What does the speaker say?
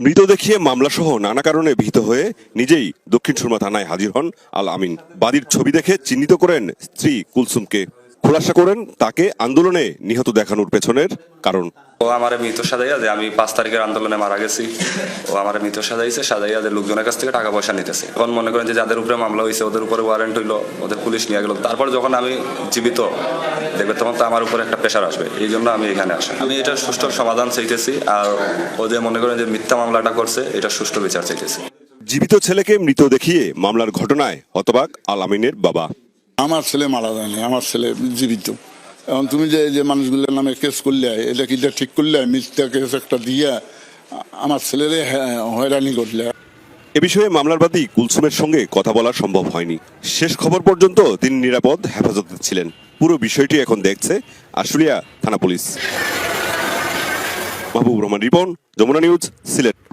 মৃত দেখিয়ে মামলাসহ নানা কারণে ভীত হয়ে নিজেই দক্ষিণ সুরমা থানায় হাজির হন আল আমিন। বাদীর ছবি দেখে চিহ্নিত করেন স্ত্রী কুলসুমকে। খোলাসা করেন তাকে আন্দোলনে নিহত দেখানোর পেছনের কারণ। ও আমার মৃত সাজাইয়া যে আমি পাঁচ তারিখের আন্দোলনে মারা গেছি। ও আমার মৃত সাজাইছে সাজাইয়া যে লোকজনের কাছ থেকে টাকা পয়সা নিতেছে। এখন মনে করেন যে যাদের উপরে মামলা হয়েছে ওদের উপরে ওয়ারেন্ট হইল ওদের পুলিশ নিয়ে গেল। তারপর যখন আমি জীবিত দেখবে তখন তো আমার উপরে একটা প্রেশার আসবে। এই জন্য আমি এখানে আসি। আমি এটা সুষ্ঠু সমাধান চাইতেছি আর ও যে মনে করেন যে মিথ্যা মামলাটা করছে এটা সুষ্ঠু বিচার চাইতেছি। জীবিত ছেলেকে মৃত দেখিয়ে মামলার ঘটনায় হতবাক আল আমিনের বাবা। আমার ছেলে মারা যায়নি আমার ছেলে জীবিত। এখন তুমি যে যে মানুষগুলোর নামে কেস করলে, এটা কি ঠিক করলে? মিথ্যা কেস একটা দিয়ে আমার ছেলেরে হ্যাঁ- হয়রানি করলে। এ বিষয়ে মামলার বাদী কুলসুমের সঙ্গে কথা বলা সম্ভব হয়নি। শেষ খবর পর্যন্ত তিনি নিরাপদ, হেফাজতে ছিলেন। পুরো বিষয়টি এখন দেখছে আশুলিয়া থানা পুলিশ। মাহবুব রহমান রিপন, যমুনা নিউজ, সিলেট।